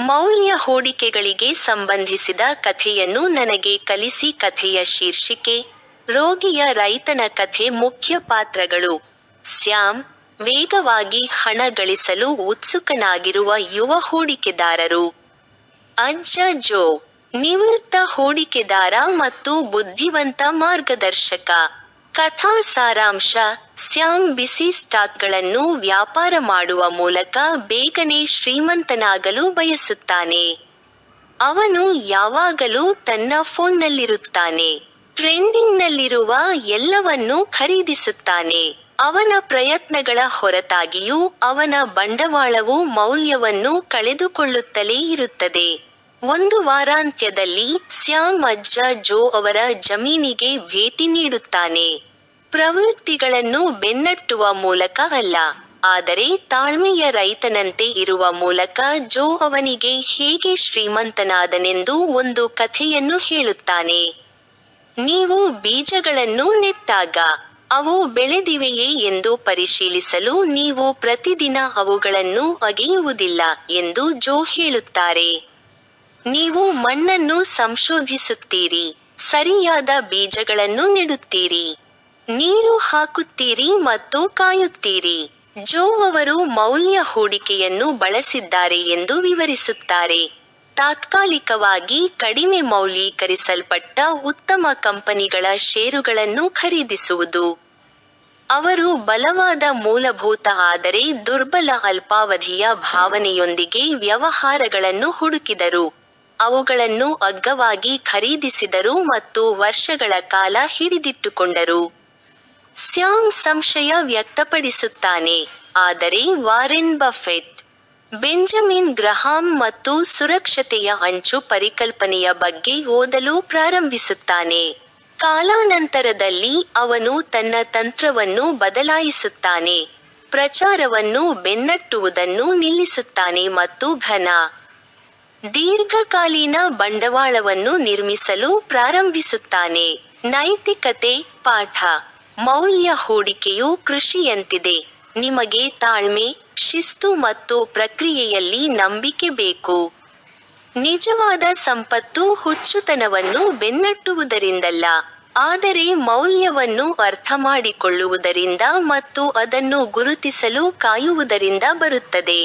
ಮೌಲ್ಯ ಹೂಡಿಕೆಗಳಿಗೆ ಸಂಬಂಧಿಸಿದ ಕಥೆಯನ್ನು ನನಗೆ ಕಲಿಸಿ ಕಥೆಯ ಶೀರ್ಷಿಕೆ, ರೋಗಿಯ ರೈತನ ಕಥೆ ಮುಖ್ಯ ಪಾತ್ರಗಳು. ಸ್ಯಾಮ್ ವೇಗವಾಗಿ ಹಣ ಗಳಿಸಲು ಉತ್ಸುಕನಾಗಿರುವ ಯುವ ಹೂಡಿಕೆದಾರರು. ಅಜ್ಜ ಜೋ, ನಿವೃತ್ತ ಹೂಡಿಕೆದಾರ ಮತ್ತು ಬುದ್ಧಿವಂತ ಮಾರ್ಗದರ್ಶಕ. ಕಥಾ ಸಾರಾಂಶ ಸ್ಯಾಮ್ ಬಿಸಿ ಸ್ಟಾಕ್ಗಳನ್ನು ವ್ಯಾಪಾರ ಮಾಡುವ ಮೂಲಕ ಬೇಗನೆ ಶ್ರೀಮಂತನಾಗಲು ಬಯಸುತ್ತಾನೆ. ಅವನು ಯಾವಾಗಲೂ ತನ್ನ ಫೋನ್ನಲ್ಲಿರುತ್ತಾನೆ. ಟ್ರೆಂಡಿಂಗ್ನಲ್ಲಿರುವ ಎಲ್ಲವನ್ನೂ ಖರೀದಿಸುತ್ತಾನೆ. ಅವನ ಪ್ರಯತ್ನಗಳ ಹೊರತಾಗಿಯೂ ಅವನ ಬಂಡವಾಳವು ಮೌಲ್ಯವನ್ನು ಕಳೆದುಕೊಳ್ಳುತ್ತಲೇ ಇರುತ್ತದೆ. ಒಂದು ವಾರಾಂತ್ಯದಲ್ಲಿ ಸ್ಯಾಮ್ ಅಜ್ಜ ಜೋ ಅವರ ಜಮೀನಿಗೆ ಭೇಟಿ ನೀಡುತ್ತಾನೆ. ಪ್ರವೃತ್ತಿಗಳನ್ನು ಬೆನ್ನಟ್ಟುವ ಮೂಲಕ ಅಲ್ಲ, ಆದರೆ ತಾಳ್ಮೆಯ ರೈತನಂತೆ ಇರುವ ಮೂಲಕ ಜೋ ಅವನಿಗೆ ಹೇಗೆ ಶ್ರೀಮಂತನಾದನೆಂದು ಒಂದು ಕಥೆಯನ್ನು ಹೇಳುತ್ತಾನೆ. ನೀವು ಬೀಜಗಳನ್ನು ನೆಟ್ಟಾಗ, ಅವು ಬೆಳೆದಿವೆಯೇ ಎಂದು ಪರಿಶೀಲಿಸಲು ನೀವು ಪ್ರತಿದಿನ ಅವುಗಳನ್ನು ಅಗೆಯುವುದಿಲ್ಲ ಎಂದು ಜೋ ಹೇಳುತ್ತಾರೆ. ನೀವು ಮಣ್ಣನ್ನು ಸಂಶೋಧಿಸುತ್ತೀರಿ, ಸರಿಯಾದ ಬೀಜಗಳನ್ನು ನೆಡುತ್ತೀರಿ. ನೀರು ಹಾಕುತ್ತೀರಿ ಮತ್ತು ಕಾಯುತ್ತೀರಿ. ಜೋ ಅವರು ಮೌಲ್ಯ ಹೂಡಿಕೆಯನ್ನು ಬಳಸಿದ್ದಾರೆ ಎಂದು ವಿವರಿಸುತ್ತಾರೆ. ತಾತ್ಕಾಲಿಕವಾಗಿ ಕಡಿಮೆ ಮೌಲ್ಯೀಕರಿಸಲ್ಪಟ್ಟ ಉತ್ತಮ ಕಂಪನಿಗಳ ಷೇರುಗಳನ್ನು ಖರೀದಿಸುವುದು. ಅವರು ಬಲವಾದ ಮೂಲಭೂತ ಆದರೆ ದುರ್ಬಲ ಅಲ್ಪಾವಧಿಯ ಭಾವನೆಯೊಂದಿಗೆ ವ್ಯವಹಾರಗಳನ್ನು ಹುಡುಕಿದರು. ಅವುಗಳನ್ನು ಅಗ್ಗವಾಗಿ ಖರೀದಿಸಿದರು ಮತ್ತು ವರ್ಷಗಳ ಕಾಲ ಹಿಡಿದಿಟ್ಟುಕೊಂಡರು. ಸ್ಯಾಮ್ ಸಂಶಯ ವ್ಯಕ್ತಪಡಿಸುತ್ತಾನೆ, ಆದರೆ ವಾರೆನ್ ಬಫೆಟ್, ಬೆಂಜಮಿನ್ ಗ್ರಹಾಂ ಮತ್ತು ಸುರಕ್ಷತೆಯ ಅಂಚು ಪರಿಕಲ್ಪನೆಯ ಬಗ್ಗೆ ಓದಲು ಪ್ರಾರಂಭಿಸುತ್ತಾನೆ. ಕಾಲಾನಂತರದಲ್ಲಿ ಅವನು ತನ್ನ ತಂತ್ರವನ್ನು ಬದಲಾಯಿಸುತ್ತಾನೆ, ಪ್ರಚಾರವನ್ನು ಬೆನ್ನಟ್ಟುವುದನ್ನು ನಿಲ್ಲಿಸುತ್ತಾನೆ ಮತ್ತು ಘನ ದೀರ್ಘಕಾಲೀನ ಬಂಡವಾಳವನ್ನು ನಿರ್ಮಿಸಲು ಪ್ರಾರಂಭಿಸುತ್ತಾನೆ. ನೈತಿಕತೆ ಪಾಠ. ಮೌಲ್ಯ ಹೂಡಿಕೆಯು ಕೃಷಿಯಂತಿದೆ. ನಿಮಗೆ ತಾಳ್ಮೆ, ಶಿಸ್ತು ಮತ್ತು ಪ್ರಕ್ರಿಯೆಯಲ್ಲಿ ನಂಬಿಕೆ ಬೇಕು. ನಿಜವಾದ ಸಂಪತ್ತು ಹುಚ್ಚುತನವನ್ನು ಬೆನ್ನಟ್ಟುವುದರಿಂದಲ್ಲ, ಆದರೆ ಮೌಲ್ಯವನ್ನು ಅರ್ಥಮಾಡಿಕೊಳ್ಳುವುದರಿಂದ ಮತ್ತು ಅದನ್ನು ಗುರುತಿಸಲು ಕಾಯುವುದರಿಂದ ಬರುತ್ತದೆ.